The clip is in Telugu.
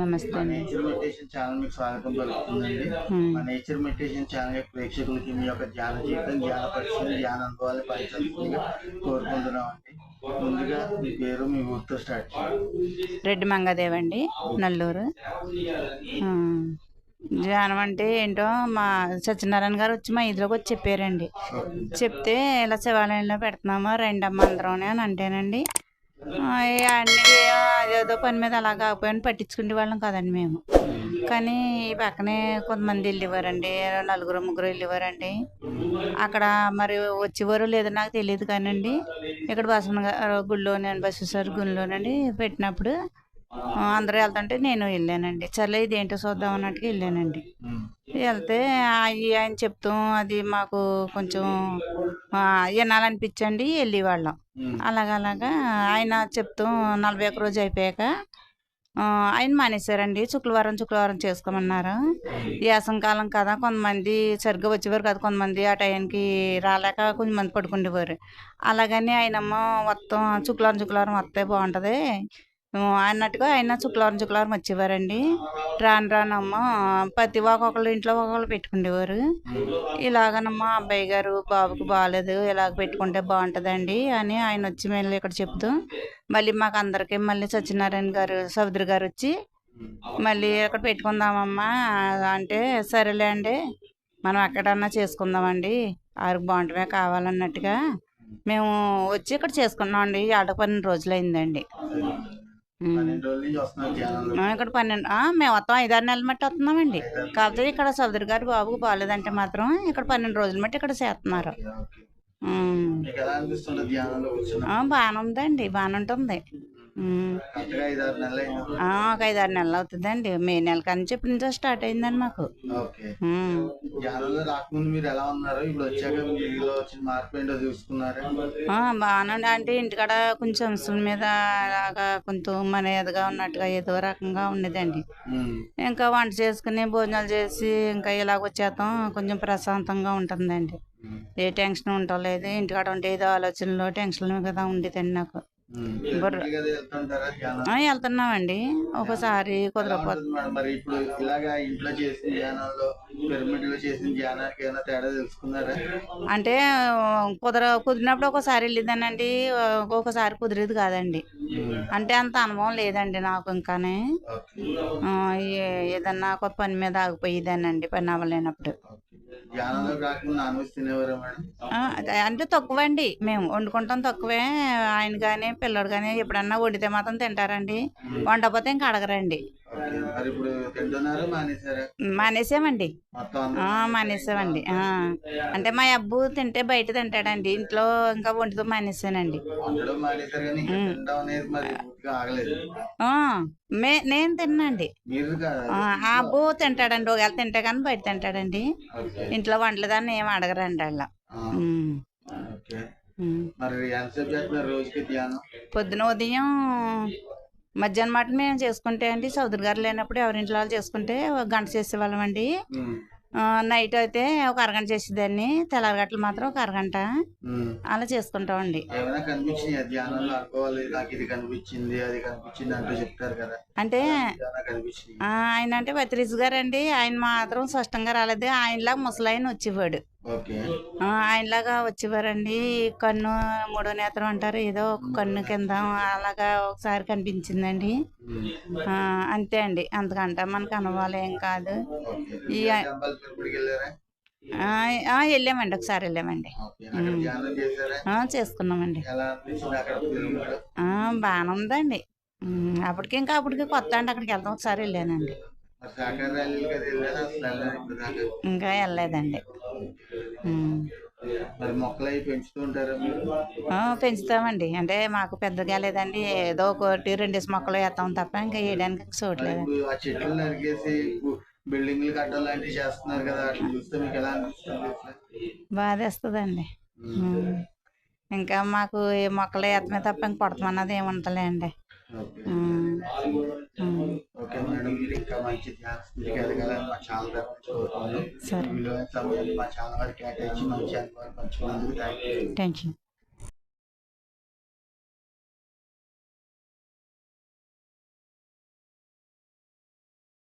నమస్తే అండి. నేచర్ మెడిటేషన్ ఛానల్ మీకు స్వాగతం పలుకుతుందండి. మా నేచర్ మెడిటేషన్ ఛానల్ యొక్క ప్రేక్షకులకి మీ యొక్క ధ్యాన జీవితం ధ్యాన పరిస్థితి ధ్యాన అనుభవాలు పంచాల్సిందిగా కోరుకుంటున్నామండి. ముందుగా మీ పేరు మీ ఊరితో స్టార్ట్ రెడ్డి మంగాదేవి అండి నల్లూరు. ధ్యానం అంటే ఏంటో మా సత్యనారాయణ గారు వచ్చి మా ఇదిలోకి వచ్చి చెప్పారండి. చెప్తే ఇలా శివాలయంలో పెడుతున్నాము రండి అమ్మ అందరం అని అంటేనండి. అన్ని అదేదో పని మీద అలా కాకపోయాను పట్టించుకునే వాళ్ళం కదండి మేము. కానీ ఈ పక్కనే కొంతమంది వెళ్ళేవారండి. నలుగురు ముగ్గురు వెళ్ళేవారండి. అక్కడ మరి వచ్చేవారు లేదో నాకు తెలియదు కానండి. ఇక్కడ బసన గారు గుళ్ళోనే బసవేశ్వర గుళ్ళోనండి పెట్టినప్పుడు అందరూ వెళ్తుంటే నేను వెళ్ళానండి. సర్లే ఏంటో చూద్దాం అన్నట్టుగా వెళ్ళానండి. వెళ్తే అవి ఆయన చెప్తాం అది మాకు కొంచెం వినాలనిపించండి వెళ్ళేవాళ్ళం. అలాగలాగా ఆయన చెప్తాం నలభై ఒక్క రోజు అయిపోయాక ఆయన మానేశారండి. శుక్రవారం శుక్రవారం చేసుకోమన్నారు. వేసంకాలం కదా కొంతమంది సరిగ్గా వచ్చేవారు కదా కొంతమంది ఆ టైంకి రాలేక కొంతమంది పడుకుండేవారు. అలాగని ఆయనమ్మ మొత్తం శుక్రవారం శుక్రవారం వస్తే బాగుంటుంది. అన్నట్టుగా ఆయన శుక్రవారం శుక్రవారం వచ్చేవారండి. రాను రానమ్మ ప్రతి ఒక్కొక్కరు ఇంట్లో ఒక్కొక్కరు పెట్టుకునేవారు ఇలాగనమ్మ అబ్బాయి గారు బాబుకి బాగాలేదు ఇలాగ పెట్టుకుంటే బాగుంటుందండి అని ఆయన వచ్చి మళ్ళీ ఇక్కడ చెప్తూ మళ్ళీ మాకు అందరికీ మళ్ళీ సత్యనారాయణ గారు సౌదరి గారు వచ్చి మళ్ళీ ఇక్కడ పెట్టుకుందామమ్మా అంటే సరేలే అండి మనం ఎక్కడన్నా చేసుకుందామండి ఆరు బాగుంటమే కావాలన్నట్టుగా మేము వచ్చి ఇక్కడ చేసుకున్నామండి. ఏడ పన్నెండు రోజులు ఇక్కడ పన్నెండు ఆ, మేము మొత్తం ఐదారు నెలల మట్టి వస్తున్నామండి. కాకపోతే ఇక్కడ సోదరి గారు బాబుకు బాగాలేదంటే మాత్రం ఇక్కడ పన్నెండు రోజుల మట్టి ఇక్కడ చేస్తున్నారు. బాగానే ఉందండి బాగానే ఉంటుంది. ఉమ్. కరెక్ట్గా ఐదారు నెలలు ఒక అవుతుందండి. మే నెల కానీ చెప్పి నుంచో స్టార్ట్ అయిందండి మాకు. ఓకే. ఉమ్. ధ్యానంలో రాకముందు మీరు ఎలా ఉన్నారు? ఇప్పుడు వచ్చాక మీలో వచ్చిన మార్పు ఏంటో చూసుకున్నారా? ఆ, బాగానే ఉంది అంటే ఇంటికాడ కొంచెం అంశం మీద అలాగా కొంచెం మనేదిగా ఉన్నట్టుగా ఏదో రకంగా ఉండేదండి. ఇంకా వంట చేసుకుని భోజనాలు చేసి ఇంకా ఇలాగ వచ్చేద్దాం కొంచెం ప్రశాంతంగా ఉంటుందండి. ఏ టెన్షన్ ఉండలేదు ఇంటికాడ ఉంటే ఏదో ఆలోచనలో టెన్షన్లు కదా ఉండేదండి నాకు. వెళ్తున్నామండి. ఒకసారి కుదరకపోతే. ఇప్పుడు ఇలాగా ఇంట్లో చేసిన ధ్యానంలో పిరమిడ్లో చేసిన ధ్యానానికి ఏమైనా తేడా తెలుసుకున్నారా? అంటే కుదర కుదిరినప్పుడు ఒకసారి వెళ్ళేదానండి. ఒక్కొక్కసారి కుదిరేది కాదండి. అంటే అంత అనుభవం లేదండి నాకు ఇంకానే. ఏదన్నా కొత్త పని మీద ఆగిపోయేదానండి పని అవ్వలేనప్పుడు. అంటే తక్కువ అండి మేము వండుకుంటాం తక్కువే. ఆయన కానీ పిల్లడు కానీ ఎప్పుడన్నా వండితే మాత్రం తింటారండి. వండకపోతే ఇంకా అడగరండి. మానేసామండి. మానేసామండి. అంటే మా అబ్బు తింటే బయట తింటాడండి. ఇంట్లో ఇంకా వండుతూ మానేసానండి. మే నేను తిన్నాండి ఆ అబ్బు తింటాడండి. ఒకవేళ తింటే కానీ బయట తింటాడండి. ఇంట్లో వండలేదని ఏం అడగరండి ధ్యానం? పొద్దున ఉదయం మధ్యాహ్నం మాట మేము చేసుకుంటే అండి. సౌదరి గారు లేనప్పుడు ఎవరింట్లో వాళ్ళు చేసుకుంటే ఒక గంట చేసేవాళ్ళం అండి. నైట్ అయితే ఒక అరగంట చేసేదాన్ని. తెల్లరగట్లు మాత్రం ఒక అరగంట. అలా అది కనిపించింది అంటూ ఆయన అంటే పత్రిస్ గారు అండి ఆయన మాత్రం స్పష్టంగా రాలేదు. ఆయనలాగా ముసలాయన వచ్చేవాడు. ఆయనలాగా వచ్చేవారండి. కన్ను మూడో నేత్రం అంటారు ఏదో ఒక కన్ను కింద అలాగా ఒకసారి కనిపించిందండి. అంతే అండి. అంతకంటే మనకు అనుభవాలు ఏం కాదు. వెళ్ళామండి. ఒకసారి వెళ్ళామండి. చేసుకున్నామండి. బాగానే ఉందండి. అప్పటికి ఇంకా అప్పటికి కొత్త అండి అక్కడికి వెళ్తాం ఒకసారి వెళ్ళానండి. ఇంకా వెళ్ళలేదండి. మరి మొక్కలు పెంచుతూ ఉంటారా పెంచుతామండి. అంటే మాకు పెద్దగా లేదండి. ఏదో ఒకటి రెండేసి మొక్కలు వేస్తాం తప్ప ఇంకా వేయడానికి చూడలేదు ఆ చెట్లు నరికేసి బిల్డింగ్లు కట్టడం లాంటివి చేస్తున్నారు కదా అట్లా చూస్తే మీకు ఎలా అనిపిస్తుంది? బాధేస్తుందండి. ఇంకా మాకు ఏ మొక్కలు వేస్తమే తప్ప ఇంక కొడతామన్నది ఏముంటలే అండి ఓకే. మేడం మీరు ఇంకా మంచి స్థితికి ఎదగాలని మా ఛానల్ మా వారికి కేటాయించి మంచి పంచుకున్నందుకు థ్యాంక్ యూ